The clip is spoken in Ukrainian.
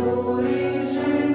Гори.